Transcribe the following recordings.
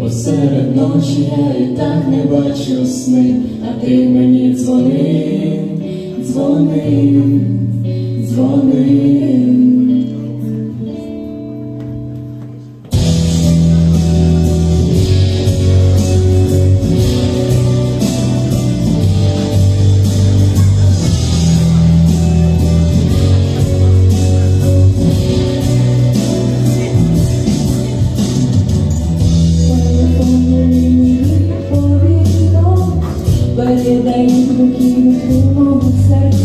Посеред ночі я і так не бачу сни, а ти мені дзвони, дзвони, дзвони. Tengo un ser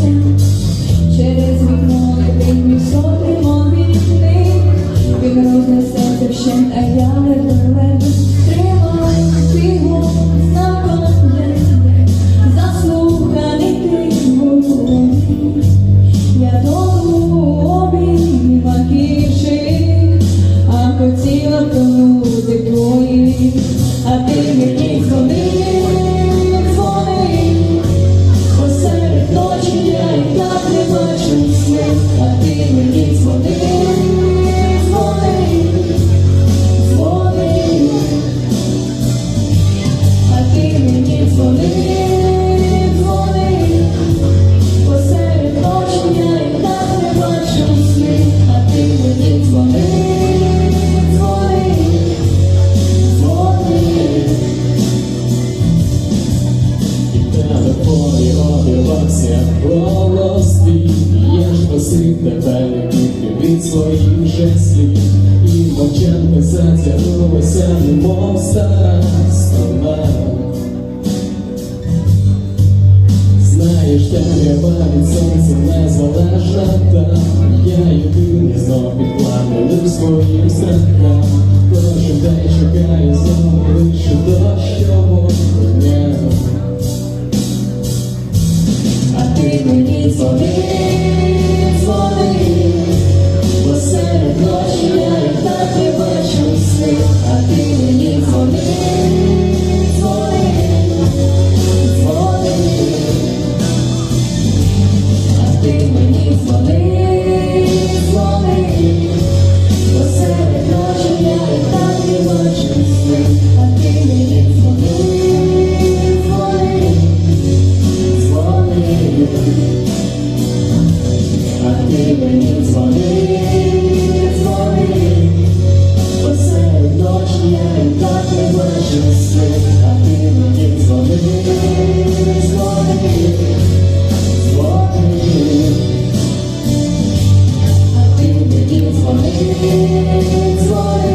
Проси тебе тільки від своїх же слів, і мовчанка затягнулася, немов стара струна. Знаєш, темрява від сонця незалежна та я єдиний знов підпламенив своїм страхам. Кожен день шукаю знову лише дощового дня. А ти мені дзвонив Leaves